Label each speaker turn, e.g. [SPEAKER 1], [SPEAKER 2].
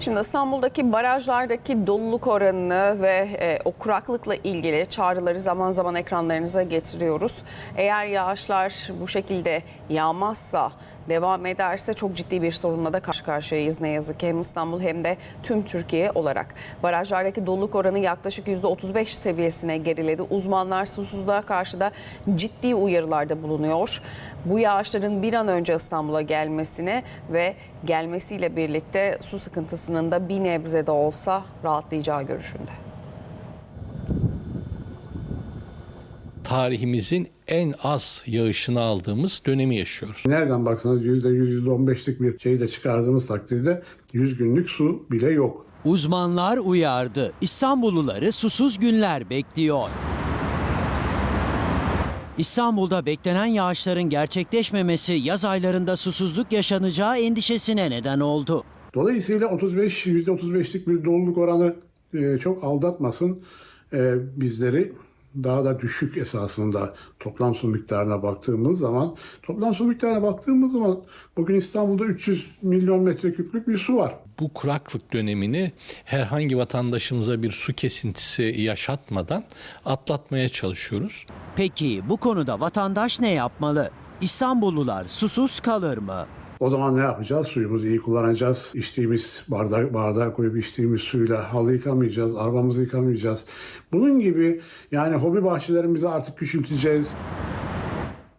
[SPEAKER 1] Şimdi İstanbul'daki barajlardaki doluluk oranını ve e, o kuraklıkla ilgili çağrıları zaman zaman ekranlarınıza getiriyoruz. Eğer yağışlar bu şekilde yağmazsa devam ederse çok ciddi bir sorunla da karşı karşıyayız ne yazık ki hem İstanbul hem de tüm Türkiye olarak. Barajlardaki doluluk oranı yaklaşık %35 seviyesine geriledi. Uzmanlar susuzluğa karşı da ciddi uyarılarda bulunuyor. Bu yağışların bir an önce İstanbul'a gelmesini ve gelmesiyle birlikte su sıkıntısının da bir nebze de olsa rahatlayacağı görüşünde.
[SPEAKER 2] Tarihimizin en az yağışını aldığımız dönemi yaşıyoruz.
[SPEAKER 3] Nereden baksanız %100, %15'lik bir şey de çıkardığımız takdirde 100 günlük su bile yok.
[SPEAKER 4] Uzmanlar uyardı. İstanbulluları susuz günler bekliyor. İstanbul'da beklenen yağışların gerçekleşmemesi yaz aylarında susuzluk yaşanacağı endişesine neden oldu.
[SPEAKER 3] Dolayısıyla 35 %35'lik bir doluluk oranı e, çok aldatmasın e, bizleri. Daha da düşük esasında toplam su miktarına baktığımız zaman toplam su miktarına baktığımız zaman bugün İstanbul'da 300 milyon metreküplük bir su var.
[SPEAKER 2] Bu kuraklık dönemini herhangi vatandaşımıza bir su kesintisi yaşatmadan atlatmaya çalışıyoruz.
[SPEAKER 4] Peki bu konuda vatandaş ne yapmalı? İstanbullular susuz kalır mı?
[SPEAKER 3] O zaman ne yapacağız? Suyumuzu iyi kullanacağız. İçtiğimiz bardak, bardağa koyup içtiğimiz suyla halı yıkamayacağız, arabamızı yıkamayacağız. Bunun gibi yani hobi bahçelerimizi artık küçülteceğiz.